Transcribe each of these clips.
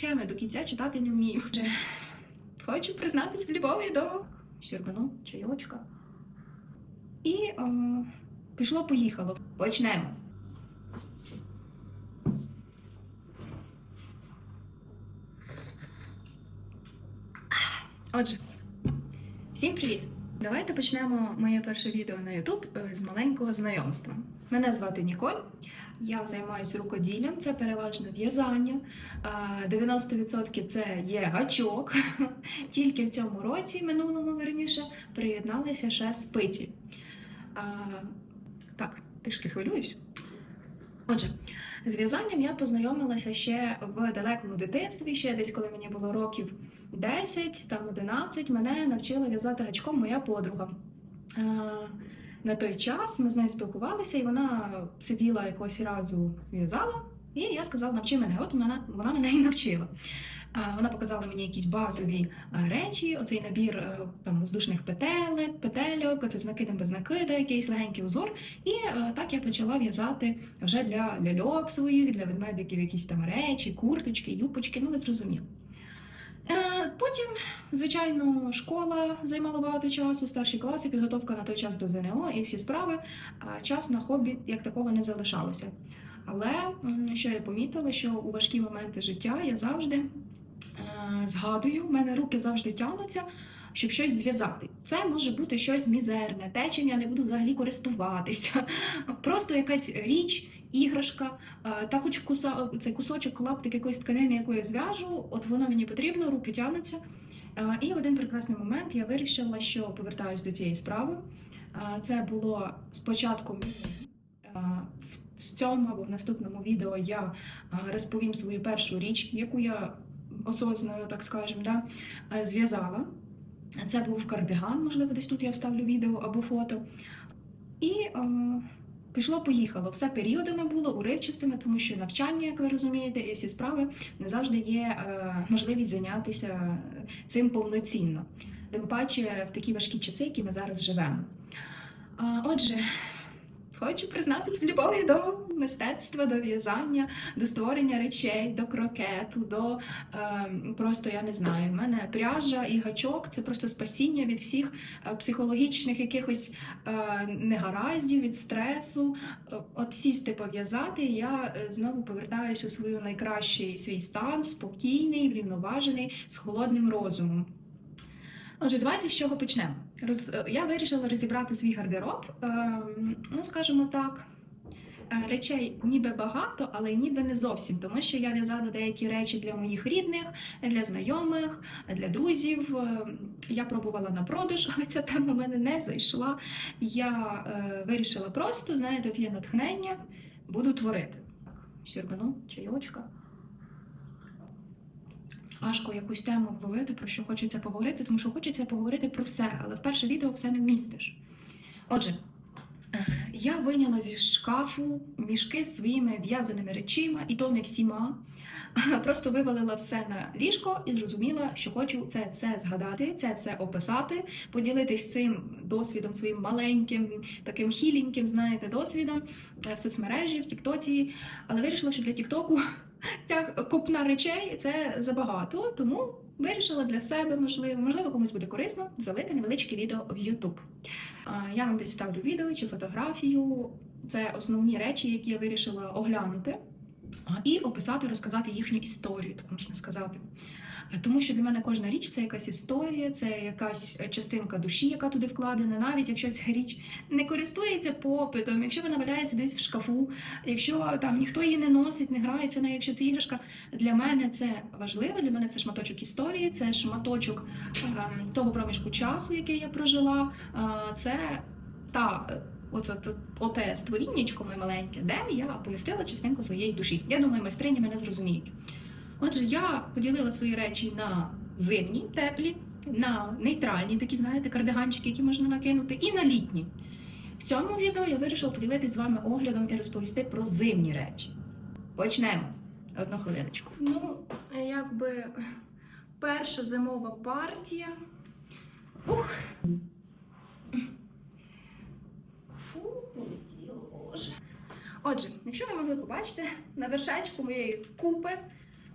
схеми до кінця читати не вмію. Хочу признатись в любові до щербану, чайочка. І е, пішло-поїхало. Почнемо. Отже, всім привіт! Давайте почнемо моє перше відео на YouTube е, з маленького знайомства. Мене звати Ніколь. Я займаюся рукоділлям, це переважно в'язання. 90% це є гачок. Тільки в цьому році, минулому верніше, приєдналися ще спиці. Так, трішки хвилююсь. Отже, з в'язанням я познайомилася ще в далекому дитинстві, ще десь коли мені було років 10, там 11, мене навчила в'язати гачком моя подруга. На той час ми з нею спілкувалися, і вона сиділа якогось разу в'язала, і я сказала, навчи мене. От вона, вона мене і навчила. Вона показала мені якісь базові речі, оцей набір е, там воздушних петелек, петельок, оце з накидом без накида, якийсь легенький узор. І е, так я почала в'язати вже для ляльок своїх, для ведмедиків якісь там речі, курточки, юпочки, ну ви зрозуміли. Е, Потім, звичайно, школа займала багато часу, старші класи, підготовка на той час до ЗНО і всі справи. Час на хобі як такого не залишалося. Але що я помітила, що у важкі моменти життя я завжди е, згадую, в мене руки завжди тягнуться, щоб щось зв'язати. Це може бути щось мізерне, те, чим я не буду взагалі користуватися. Просто якась річ, іграшка, е, та хоч куса, цей кусочок, клаптик якоїсь тканини, яку я зв'яжу, от воно мені потрібно, руки тягнуться. Е, І в один прекрасний момент я вирішила, що повертаюсь до цієї справи. Е, Це було спочатку е, в- цьому або в наступному відео я е, розповім свою першу річ, яку я осознано, так скажемо, да, е, зв'язала. Це був кардиган, можливо, десь тут я вставлю відео або фото. І е, пішло-поїхало. Все періодами було уривчастими, тому що навчання, як ви розумієте, і всі справи не завжди є е, можливість зайнятися цим повноцінно. Тим паче в такі важкі часи, які ми зараз живемо. Отже, хочу признатись в любові до мистецтва, до в'язання, до створення речей, до крокету, до е, просто я не знаю. в мене пряжа і гачок це просто спасіння від всіх е, психологічних якихось е, негараздів, від стресу. Е, От сісти пов'язати, я е, знову повертаюся у свою найкращий свій стан, спокійний, врівноважений, з холодним розумом. Отже, давайте з чого почнемо. Роз... е, Я вирішила розібрати свій гардероб. Ем, ну, скажімо так, е, речей ніби багато, але ніби не зовсім, тому що я в'язала деякі речі для моїх рідних, для знайомих, для друзів. Ем, Я пробувала на продаж, але ця тема в мене не зайшла. Я е, вирішила просто, знаєте, тут є натхнення, буду творити. Щербану, чайочка. Важко якусь тему вловити, про що хочеться поговорити, тому що хочеться поговорити про все, але в перше відео все не вмістиш. Отже, я вийняла зі шкафу мішки з своїми в'язаними речима, і то не всіма. Просто вивалила все на ліжко і зрозуміла, що хочу це все згадати, це все описати, поділитись цим досвідом своїм маленьким, таким хіленьким, знаєте, досвідом е, в соцмережі, в Тіктоці. Але вирішила, що для Тіктоку ця копна речей це забагато, тому вирішила для себе, можливо, можливо, комусь буде корисно залити невеличке відео в YouTube. Я вам десь ставлю відео чи фотографію. Це основні речі, які я вирішила оглянути і описати, розказати їхню історію, так можна сказати. Е, Тому що для мене кожна річ це якась історія, це якась частинка душі, яка туди вкладена, навіть якщо ця річ не користується попитом, якщо вона валяється десь в шкафу, якщо там ніхто її не носить, не грається нею, якщо це іграшка, для мене це важливо. Для мене це шматочок історії, це шматочок ем, того проміжку часу, який я прожила. Е, Це та е, от, оте створіннячко моє маленьке, де я помістила частинку своєї душі. Я думаю, майстрині мене зрозуміють. Отже, я поділила свої речі на зимні, теплі, на нейтральні, такі, знаєте, кардиганчики, які можна накинути, і на літні. В цьому відео я вирішила поділитися з вами оглядом і розповісти про зимні речі. Почнемо. Одну хвилиночку. Ну, якби перша зимова партія. Ух. Фу. Отже, якщо ви могли побачити, на вершечку моєї купи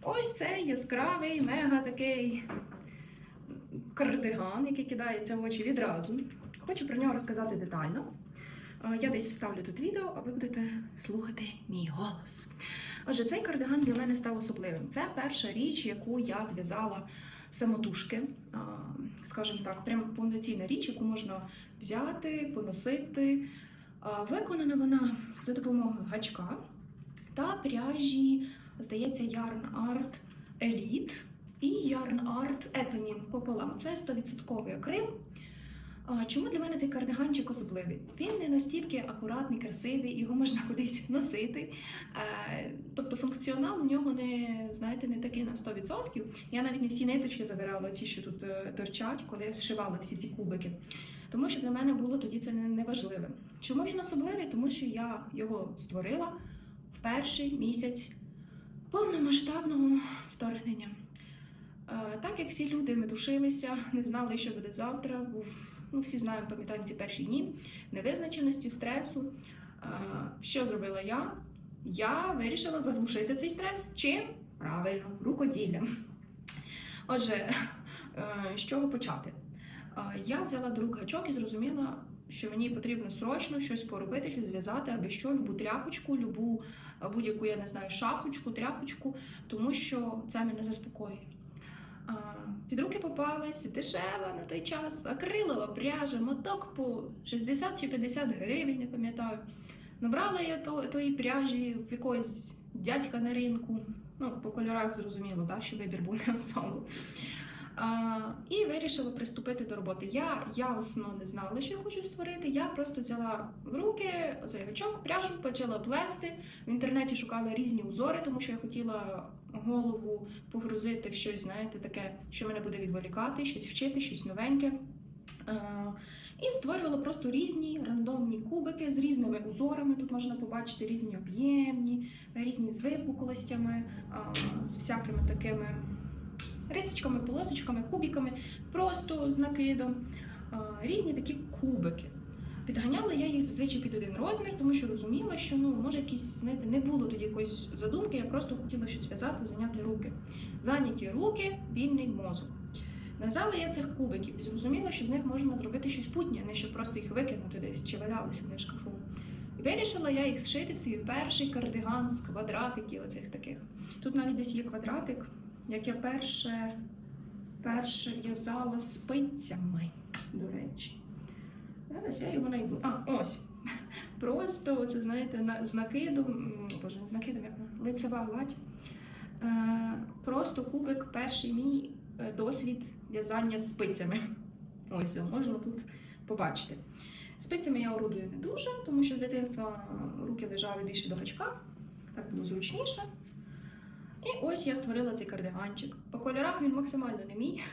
ось цей яскравий, мега такий кардиган, який кидається в очі відразу. Хочу про нього розказати детально. Е, Я десь вставлю тут відео, а ви будете слухати мій голос. Отже, цей кардиган для мене став особливим. Це перша річ, яку я зв'язала самотужки, скажімо так, прямо повноцінна річ, яку можна взяти, поносити. Виконана вона за допомогою гачка та пряжі, здається, Yarn Art Elite і Yarn Art Ethylene пополам. Це 100% акрил. Чому для мене цей кардиганчик особливий? Він не настільки акуратний, красивий, його можна кудись носити. Е, Тобто функціонал у нього не знаєте не такий на 100%. Я навіть не всі ниточки забирала, ці, що тут е, торчать, коли я зшивала всі ці кубики. Тому що для мене було тоді це не- неважливим. Чому він особливий? Тому що я його створила в перший місяць повномасштабного вторгнення. Е, Так як всі люди метушилися, не знали, що буде завтра, був, ну всі знаємо, пам'ятаємо ці перші дні невизначеності, стресу. Е, Що зробила я? Я вирішила заглушити цей стрес. Чим? Правильно, рукоділлям. Отже, е, з чого почати? Я взяла до рук гачок і зрозуміла, що мені потрібно срочно щось поробити, щось зв'язати, аби що, любу тряпочку, любу будь-яку, я не знаю, шапочку, тряпочку, тому що це мене заспокоює. Під руки попалась дешева на той час акрилова пряжа, моток по 60 чи 50 гривень, не пам'ятаю. Набрала я то, тої пряжі в якогось дядька на ринку. Ну, по кольорах зрозуміло, так, що вибір був не особо. І вирішила приступити до роботи. Я ясно не знала, що я хочу створити. Я просто взяла в руки гачок, пряжу, почала плести. В інтернеті шукала різні узори, тому що я хотіла голову погрузити в щось, знаєте, таке, що мене буде відволікати, щось вчити, щось новеньке. І створювала просто різні рандомні кубики з різними узорами. Тут можна побачити різні об'ємні, різні з випуклостями, з всякими такими рисочками, полосочками, кубиками, просто з накидом. Різні такі кубики. Підганяла я їх зазвичай під один розмір, тому що розуміла, що ну може якісь, знаєте, не було тоді якоїсь задумки, я просто хотіла щось зв'язати, зайняти руки. Зайняті руки, вільний мозок. Нав'язала я цих кубиків і зрозуміла, що з них можна зробити щось путнє, не щоб просто їх викинути десь чи валялися вони в шкафу. І вирішила я їх зшити в свій перший кардиган з квадратиків оцих таких. Тут навіть десь є квадратик, як я перше, перше в'язала спицями, до речі. Зараз я його знайду. А, ось. Просто це, знаєте, з накидом, боже, з накидом, лицева гладь. Е, просто кубик, перший мій е, досвід в'язання спицями. Ось можна тут побачити. Спицями я орудую не дуже, тому що з дитинства руки лежали більше до гачка, так було зручніше. І ось я створила цей кардиганчик. По кольорах він максимально не мій.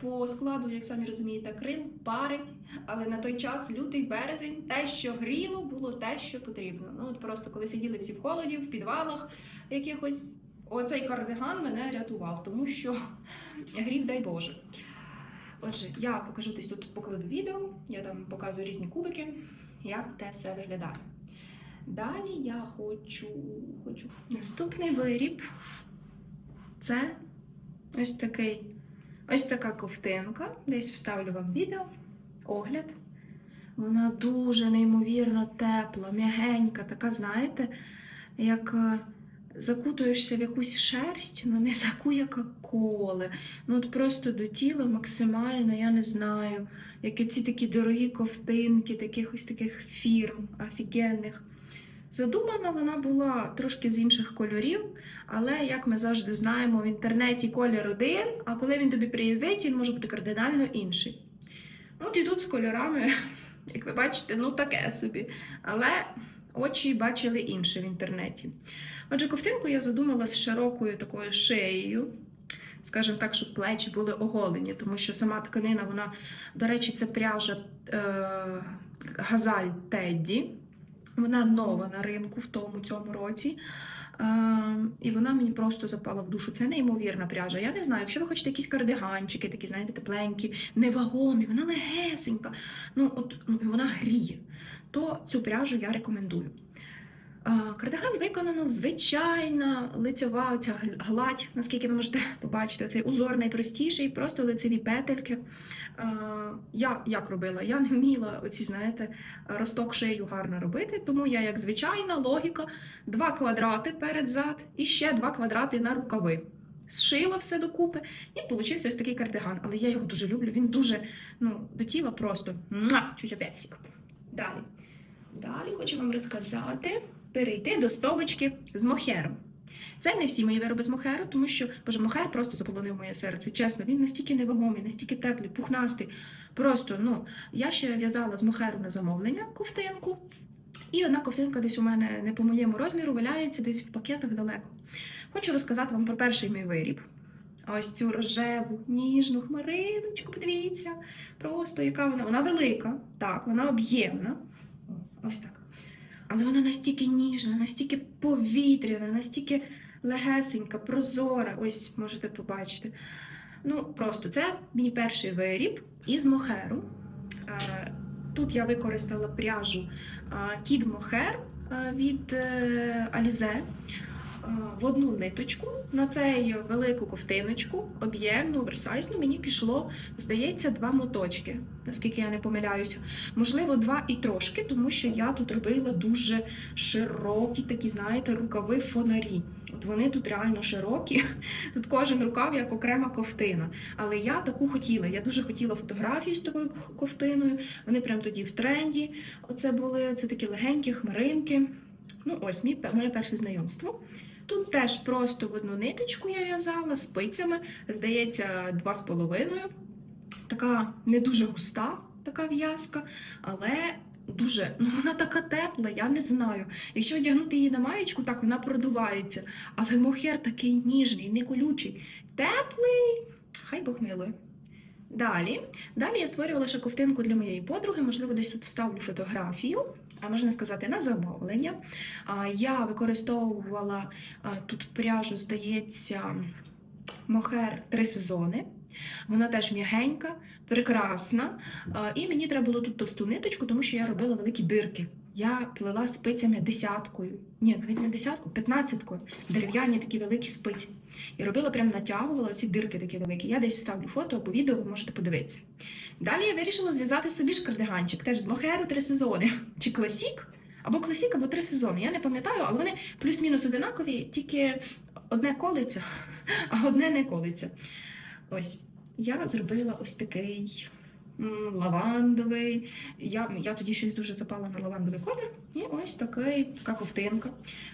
По складу, як самі розумієте, акрил парить, але на той час лютий березень, те, що гріло, було те, що потрібно. Ну от просто коли сиділи всі в холоді, в підвалах якихось, оцей кардиган мене рятував, тому що грів, дай Боже. Отже, я покажу десь тут покладу відео, я там показую різні кубики, як те все виглядає. Далі я хочу, хочу наступний виріб. Це ось такий, ось така ковтинка. Десь вставлю вам відео, огляд. Вона дуже неймовірно тепла, м'ягенька, така, знаєте, як е, закутуєшся в якусь шерсть, ну не таку, яка коле. Ну от просто до тіла максимально, я не знаю, як ці такі дорогі ковтинки, таких ось таких фірм офігенних. Задумана вона була трошки з інших кольорів, але як ми завжди знаємо, в інтернеті колір один, а коли він тобі приїздить, він може бути кардинально інший. От і тут з кольорами, як ви бачите, ну таке собі. Але очі бачили інше в інтернеті. Отже, ковтинку я задумала з широкою такою шиєю, скажімо так, щоб плечі були оголені, тому що сама тканина, вона, до речі, це пряжа е, газаль Тедді. Вона нова на ринку в тому цьому році. Е, і вона мені просто запала в душу. Це неймовірна пряжа. Я не знаю, якщо ви хочете якісь кардиганчики, такі, знаєте, тепленькі, невагомі, вона легесенька, ну от ну, вона гріє, то цю пряжу я рекомендую. Кардиган виконано звичайна лицьова ця гл- гладь, наскільки ви можете побачити, цей узор найпростіший, просто лицеві петельки. Я як робила? Я не вміла оці, знаєте, росток шию гарно робити, тому я, як звичайна логіка, два квадрати перед зад і ще два квадрати на рукави. Зшила все докупи і получився ось такий кардиган. Але я його дуже люблю. Він дуже ну, до тіла просто муа, чуча. Далі. Далі хочу вам розказати, перейти до стовочки з мохером. Це не всі мої вироби з мохеру, тому що боже, мохер просто заполонив моє серце. Чесно, він настільки невагомий, настільки теплий, пухнастий. Просто ну я ще в'язала з мохеру на замовлення ковтинку. І одна ковтинка десь у мене не по моєму розміру валяється десь в пакетах далеко. Хочу розказати вам про перший мій виріб. Ось цю рожеву, ніжну хмариночку, подивіться. Просто яка вона. Вона велика, так, вона об'ємна. Ось так. Але вона настільки ніжна, настільки повітряна, настільки легесенька, прозора. Ось можете побачити. Ну, просто це мій перший виріб із мохеру. Е, Тут я використала пряжу Кід Мохер е, від е, Alize е, в одну ниточку. На цей велику ковтиночку, об'ємну, оверсайзну, мені пішло, здається, два моточки, наскільки я не помиляюся. Можливо, два і трошки, тому що я тут робила дуже широкі такі, знаєте, рукави фонарі. От вони тут реально широкі. Тут кожен рукав як окрема ковтина. Але я таку хотіла. Я дуже хотіла фотографію з такою ковтиною. Вони прям тоді в тренді. Оце були це такі легенькі хмаринки. Ну, ось мій, моє перше знайомство. Тут теж просто в одну ниточку я в'язала спицями, здається, два з половиною. Така не дуже густа, така в'язка, але дуже, ну вона така тепла, я не знаю. Якщо одягнути її на маєчку, так вона продувається. Але мохер такий ніжний, не колючий, теплий. Хай Бог милує. Далі. Далі я створювала ще ковтинку для моєї подруги, можливо, десь тут вставлю фотографію, а можна сказати, на замовлення. Я використовувала тут пряжу, здається, мохер три сезони. Вона теж м'ягенька, прекрасна. І мені треба було тут товсту ниточку, тому що я робила великі дирки. Я плела спицями десяткою, ні, навіть не десяткою, п'ятнадцяткою, дерев'яні такі великі спиці. І робила прям натягувала ці дирки такі великі. Я десь вставлю фото або відео, ви можете подивитися. Далі я вирішила зв'язати собі ж кардиганчик, теж з мохеру три сезони. Чи класік, або класік, або три сезони. Я не пам'ятаю, але вони плюс-мінус одинакові, тільки одне колиться, а одне не колиться. Ось я зробила ось такий лавандовий. Я, я тоді щось дуже запала на лавандовий колір. І ось такий, така ковтинка.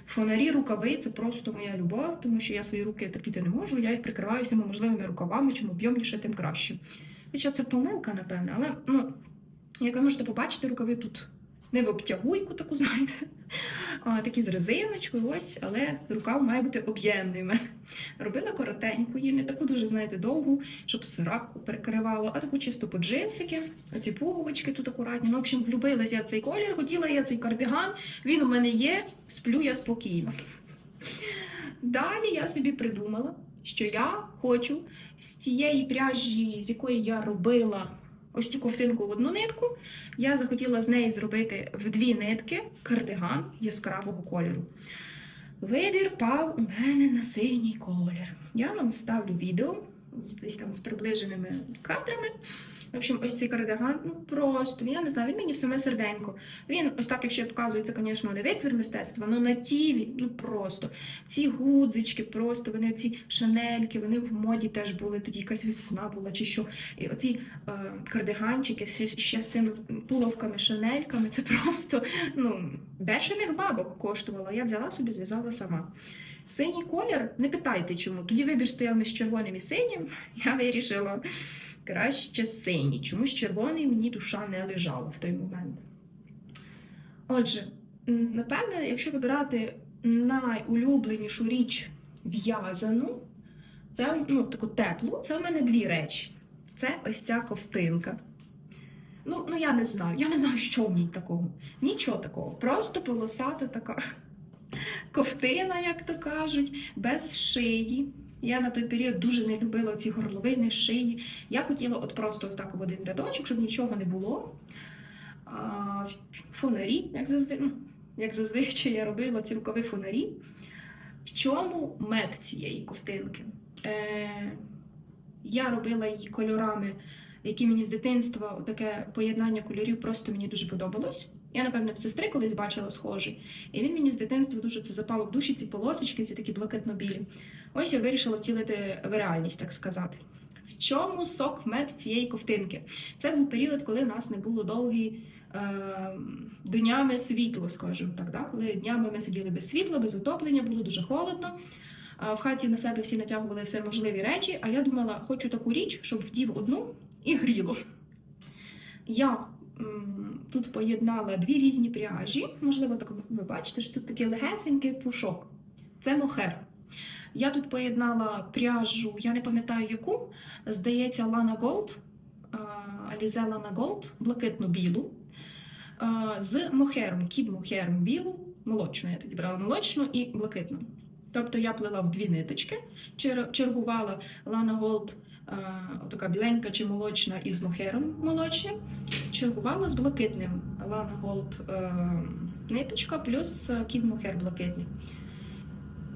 Фонарі, рукави це просто моя любов, тому що я свої руки терпіти не можу. Я їх прикриваю всіма можливими рукавами, чим об'ємніше, тим краще. Хоча це помилка, напевне, але ну, як ви можете побачити, рукави тут не в обтягуйку, таку знаєте, такі з резиночкою, ось, але рукав має бути об'ємний. мене. Робила коротеньку, її не таку дуже, знаєте, довгу, щоб сираку перекривало, а таку чисто по джинсики, оці пуговички тут акуратні. Ну, в общем, влюбилась я цей колір, хотіла я цей кардиган, він у мене є, сплю я спокійно. Далі я собі придумала, що я хочу з тієї пряжі, з якої я робила ось цю ковтинку в одну нитку, я захотіла з неї зробити в дві нитки кардиган яскравого кольору. Вибір пав у мене на синій колір. Я вам ставлю відео з- десь там з приближеними кадрами. В общем, ось цей кардиган, ну просто, я не знаю, він мені в саме серденько. Він, ось так, якщо я показую, це, звісно, не витвір мистецтва, але на тілі, ну просто. Ці гудзички, просто вони ці шанельки, вони в моді теж були, тоді якась весна була чи що. І оці е, кардиганчики ще, з цими пуловками, шанельками, це просто ну, бешених бабок коштувало. Я взяла собі, зв'язала сама. Синій колір, не питайте чому. Тоді вибір стояв між червоним і синім. Я вирішила краще синій. Чомусь червоний мені душа не лежала в той момент. Отже, м, напевне, якщо вибирати найулюбленішу річ в'язану, це ну, таку теплу, це в мене дві речі. Це ось ця ковтинка. Ну, ну я не знаю. Я не знаю, що в ній такого. Нічого такого. Просто полосата така ковтина, як то кажуть, без шиї. Я на той період дуже не любила ці горловини, шиї. Я хотіла от просто так в один рядочок, щоб нічого не було. А, фонарі, як зазвичай. Ну, як зазвичай я робила ці рукави фонарі. В чому мед цієї ковтинки? Е, я робила її кольорами, які мені з дитинства таке поєднання кольорів просто мені дуже подобалось. Я, напевне, в сестри колись бачила схожий. І він мені з дитинства дуже це запало в душі, ці полосочки, ці такі блакитно-білі. Ось я вирішила втілити в реальність, так сказати. В чому сок мед цієї ковтинки? Це був період, коли в нас не було довгі е, днями світло, скажімо так. Да? Коли днями ми сиділи без світла, без отоплення, було дуже холодно. В хаті на себе всі натягували все можливі речі, а я думала, хочу таку річ, щоб вдів одну і гріло. Я тут поєднала дві різні пряжі. Можливо, так ви бачите, що тут такий легесенький пушок. Це мохер. Я тут поєднала пряжу, я не пам'ятаю яку, здається, Lana Gold, Alize Lana Gold, блакитно-білу, з мохером, кід мохером білу, молочну. Я тоді брала молочну і блакитну. Тобто я плела в дві ниточки, чер- чергувала Lana Gold, така біленька чи молочна із мохером молочним, чергувала з блакитним Lana Gold е, ниточка плюс е, кід мохер блакитний.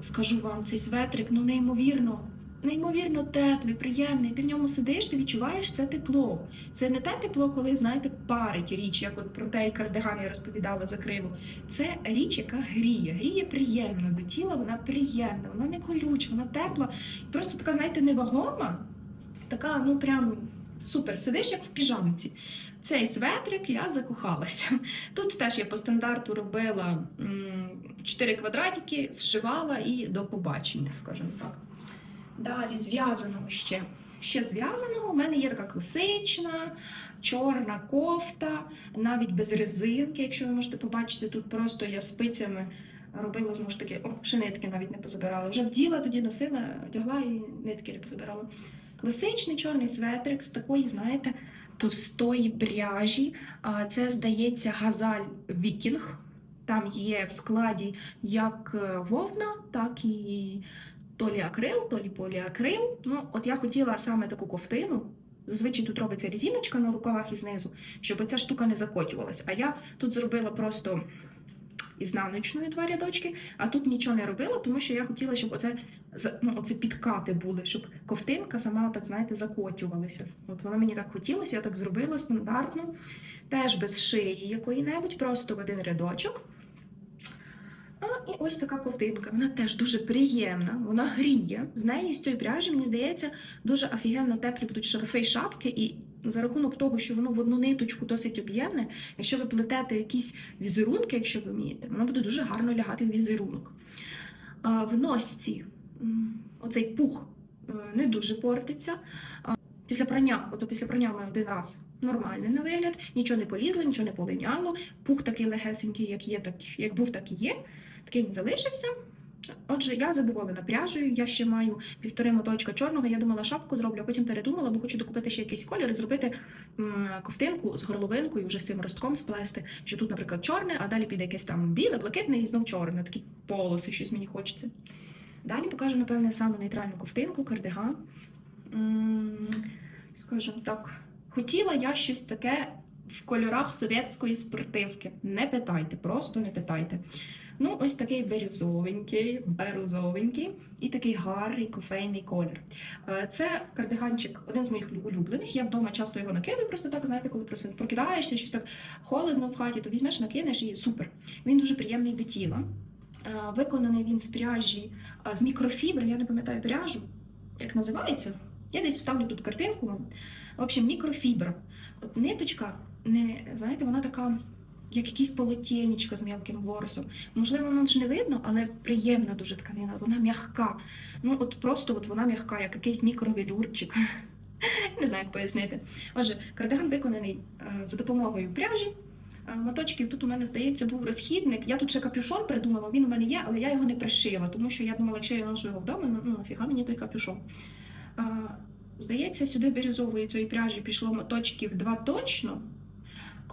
Скажу вам, цей светрик, ну неймовірно, неймовірно теплий, приємний. Ти в ньому сидиш, ти відчуваєш це тепло. Це не те тепло, коли, знаєте, парить річ, як от про той кардиган я розповідала за криву. Це річ, яка гріє. Гріє приємно до тіла, вона приємна, вона не колюча, вона тепла. Просто така, знаєте, невагома. Така, ну прям супер. Сидиш як в піжамці. Цей светрик я закохалася. Тут теж я по стандарту робила 4 квадратики, зшивала і до побачення, скажімо так. Далі зв'язаного ще. Ще зв'язаного у мене є така класична, чорна кофта, навіть без резинки, якщо ви можете побачити, тут просто я спицями робила знову ж таки, о, ще нитки навіть не позабирала. Вже вділа, тоді носила, одягла і нитки не позабирала. Класичний чорний светрик з такої, знаєте, товстої пряжі. Це, здається, газаль Вікінг. Там є в складі як е, вовна, так і то лі акрил, то лі поліакрил. Ну, от я хотіла саме таку ковтину. Зазвичай тут робиться різіночка на рукавах і знизу, щоб ця штука не закотювалась. А я тут зробила просто ізнаночною два рядочки, а тут нічого не робила, тому що я хотіла, щоб оце, ну, оце підкати були, щоб ковтинка сама, так знаєте, закотювалася. От воно мені так хотілося, я так зробила стандартно, теж без шиї якої-небудь, просто в один рядочок. А, і ось така ковтинка. Вона теж дуже приємна, вона гріє. З неї з цієї пряжі, мені здається, дуже офігенно теплі будуть шарфи і шапки. І за рахунок того, що воно в одну ниточку досить об'ємне, якщо ви плетете якісь візерунки, якщо ви вмієте, воно буде дуже гарно лягати в візерунок. В носці оцей пух е, не дуже портиться. Після прання, ото після прання ми один раз нормальний на вигляд, нічого не полізло, нічого не полиняло. Пух такий легесенький, як є, так як був, так і є. Такий він залишився. Отже, я задоволена пряжею. Я ще маю півтори моточка чорного. Я думала, шапку зроблю, а потім передумала, бо хочу докупити ще якийсь колір і зробити ковтинку з горловинкою, вже з цим ростком сплести. Що тут, наприклад, чорне, а далі піде якесь там біле, блакитне і знов чорне. Такі полоси, щось мені хочеться. Далі покажу, напевне, саму нейтральну ковтинку, кардиган. Скажімо так, хотіла я щось таке в кольорах совєтської спортивки. Не питайте, просто не питайте. Ну, ось такий бірюзовенький, берузовенький і такий гарний кофейний колір. Е, Це кардиганчик, один з моїх улюблених. Я вдома часто його накидаю, просто так, знаєте, коли прокидаєшся, щось так холодно в хаті, то візьмеш, накинеш і супер. Він дуже приємний до тіла. Е, Виконаний він з пряжі, е, з мікрофібри, я не пам'ятаю пряжу, як називається. Я десь вставлю тут картинку вам. В общем, мікрофібра. От ниточка, не, знаєте, вона така, як якийсь полотєнічко з м'яким ворсом. Можливо, воно ж не видно, але приємна дуже тканина, вона м'яка. Ну, от просто от вона м'яка, як якийсь мікровелюрчик. Не знаю, як пояснити. Отже, кардиган виконаний е, за допомогою пряжі. Е, Моточків тут у мене, здається, був розхідник. Я тут ще капюшон придумала, він у мене є, але я його не пришила, тому що я думала, якщо я ношу його вдома, ну, ну нафіга мені той капюшон. Е, Здається, сюди бірюзової цієї пряжі пішло моточків два точно.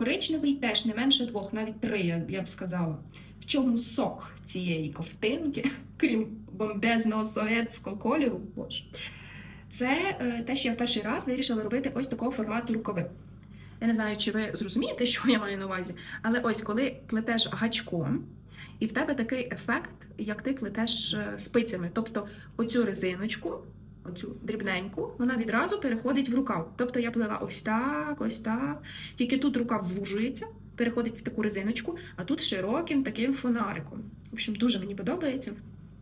Коричневий теж не менше двох, навіть три, я, б сказала. В чому сок цієї ковтинки, крім бомбезного совєтського кольору, боже. Це е, те, що я в перший раз вирішила робити ось такого формату рукави. Я не знаю, чи ви зрозумієте, що я маю на увазі, але ось коли плетеш гачком, і в тебе такий ефект, як ти плетеш е, спицями. Тобто оцю резиночку, оцю дрібненьку, вона відразу переходить в рукав. Тобто я плела ось так, ось так. Тільки тут рукав звужується, переходить в таку резиночку, а тут широким таким фонариком. В общем, дуже мені подобається.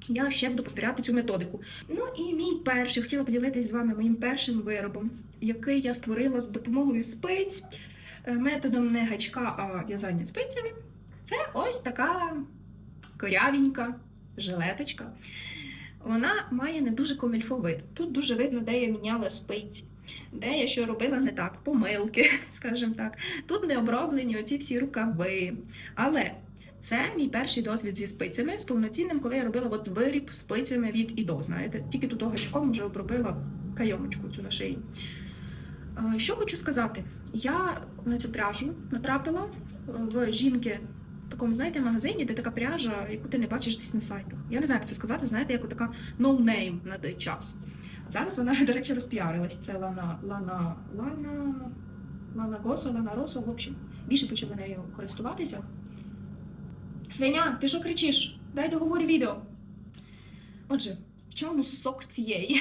Я ще буду повторяти цю методику. Ну і мій перший хотіла поділитися з вами моїм першим виробом, який я створила з допомогою спиць, е, методом не гачка, а в'язання спицями. Це ось така корявенька жилеточка. Вона має не дуже комільфо вид. Тут дуже видно, де я міняла спиці, де я що робила не так, помилки, скажімо так. Тут не оброблені оці всі рукави. Але це мій перший досвід зі спицями з повноцінним, коли я робила от виріб спицями від і до. Знаєте, тільки тут гачком вже обробила кайомочку цю на шиї. Е, Що хочу сказати, я на цю пряжу натрапила в жінки такому, знаєте, магазині, де така пряжа, яку ти не бачиш десь на сайтах. Я не знаю, як це сказати, знаєте, як така no-name на той час. Зараз вона, до речі, розпіарилась. Це Лана, Лана, Лана, Лана Госо, Лана Росо, в общем, більше почали нею користуватися. Свиня, ти що кричиш? Дай договорю відео. Отже, в чому сок цієї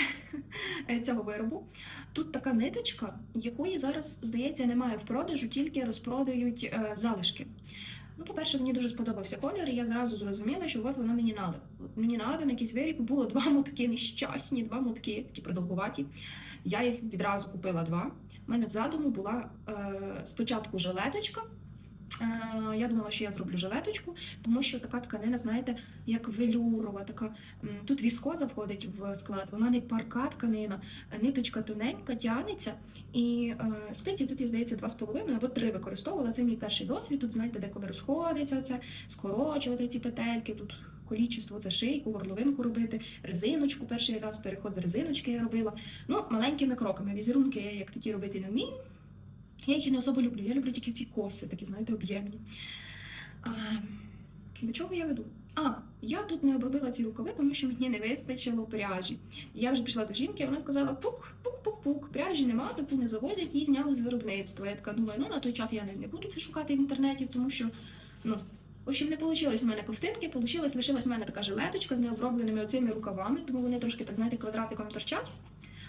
е, цього виробу? Тут така ниточка, якої зараз, здається, немає в продажу, тільки розпродають е, залишки. Ну, по-перше, мені дуже сподобався колір, і я зразу зрозуміла, що от воно мені надо. Мені надо на якийсь виріб. Було два мотки нещасні, два мотки, такі продовгуваті. Я їх відразу купила два. У мене в задуму була е, спочатку жилеточка. Е, я думала, що я зроблю жилеточку, тому що така тканина, знаєте, як велюрова, така тут віскоза входить в склад, вона не парка тканина, ниточка тоненька, тягнеться. І е, спиці тут, я здається, два з половиною або три використовувала. Це мій перший досвід. Тут, знаєте, деколи розходиться оце, скорочувати ці петельки. Тут колічество, це шийку, горловинку робити, резиночку. Перший раз переход з резиночки я робила. Ну, маленькими кроками. Візерунки я як такі робити не вмію. Я їх не особо люблю. Я люблю тільки ці коси, такі, знаєте, об'ємні. До чого я веду? А, я тут не обробила ці рукави, тому що мені не вистачило пряжі. Я вже пішла до жінки, вона сказала: пук, пук, пук, пук, пряжі нема, таку не заводять, її зняли з виробництва. Я така думаю, ну на той час я не, буду це шукати в інтернеті, тому що ну. В общем, не вийшло в мене ковтинки, получилось, лишилась в мене така жилеточка з необробленими оцими рукавами, тому вони трошки, так знаєте, квадратиком торчать.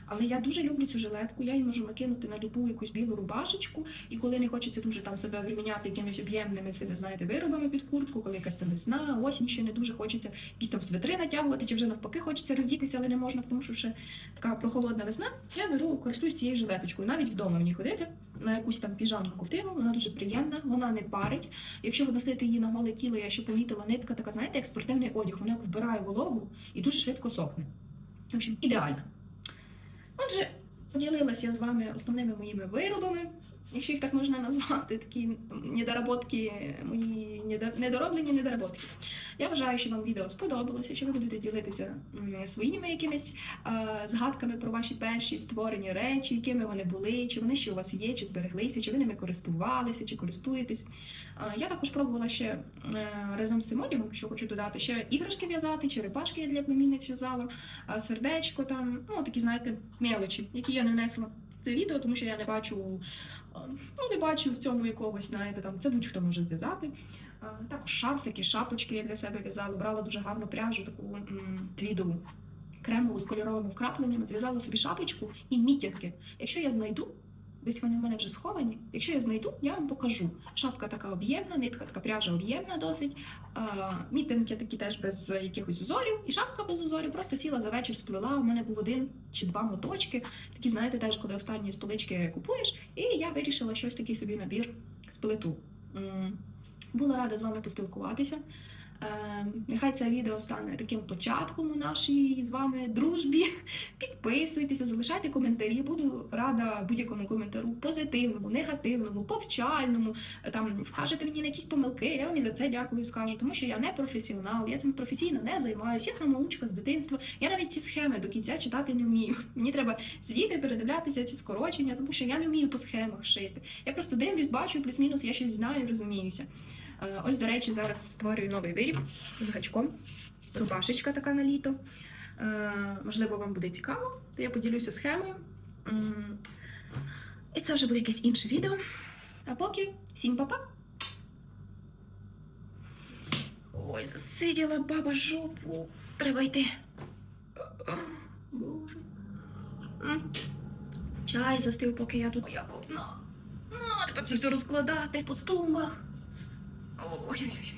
Але я дуже люблю цю жилетку, я її можу накинути на любу якусь білу рубашечку, і коли не хочеться дуже там себе обріміняти якимись об'ємними цими, знаєте, виробами під куртку, коли якась там весна, осінь ще не дуже хочеться якісь там свитри натягувати, чи вже навпаки хочеться роздітися, але не можна, тому що ще така прохолодна весна. Я беру, користуюсь цією жилеточкою. Навіть вдома мені ходити на якусь там піжамну ковтину, вона дуже приємна, вона не парить. Якщо ви носите її на голе тіло, я ще помітила нитка, така, знаєте, як спортивний одяг, вона вбирає вологу і дуже швидко сохне. В общем, ідеально. Отже, поділилася з вами основними моїми виробами, якщо їх так можна назвати, такі недоработки, мої недо- недороблені недоработки. Я вважаю, що вам відео сподобалося, що ви будете ділитися своїми якимись згадками про ваші перші створені речі, якими вони були, чи вони ще у вас є, чи збереглися, чи ви ними користувалися, чи користуєтесь. Я також пробувала ще е, разом з цим одягом, що хочу додати, ще іграшки в'язати, черепашки я для племінниць в'язала, сердечко там, ну такі, знаєте, мелочі, які я не внесла в це відео, тому що я не бачу, ну не бачу в цьому якогось, знаєте, там це будь-хто може зв'язати. Також шарфики, шапочки я для себе в'язала, брала дуже гарну пряжу, таку твідову. Кремову з кольоровими вкрапленнями, зв'язала собі шапочку і мітінки. Якщо я знайду, десь вони в мене вже сховані. Якщо я знайду, я вам покажу. Шапка така об'ємна, нитка така пряжа об'ємна досить. Мітинки такі теж без якихось узорів, і шапка без узорів. Просто сіла за вечір, сплела. У мене був один чи два моточки. Такі, знаєте, теж коли останні з полички купуєш. І я вирішила щось такий собі набір сплету. М, Була рада з вами поспілкуватися. Е, Нехай це відео стане таким початком у нашій з вами дружбі. Підписуйтеся, залишайте коментарі. Буду рада будь-якому коментару, позитивному, негативному, повчальному. Там вкажете мені на якісь помилки. Я вам і за це дякую скажу, тому що я не професіонал, я цим професійно не займаюся. Я самоучка з дитинства. Я навіть ці схеми до кінця читати не вмію. Мені треба сидіти, передивлятися ці скорочення, тому що я не вмію по схемах шити. Я просто дивлюсь, бачу, плюс-мінус, я щось знаю, розуміюся. Е, Ось, до речі, зараз створюю новий виріб з гачком. Рубашечка така на літо. Е, Можливо, вам буде цікаво, то я поділюся схемою. І це вже буде якесь інше відео. А поки всім па-па! Ой. Засиділа баба жопу. Треба йти. Боже. Чай застив, поки я тут. Ну, тепер це все розкладати по тумбах. おいやいやい。や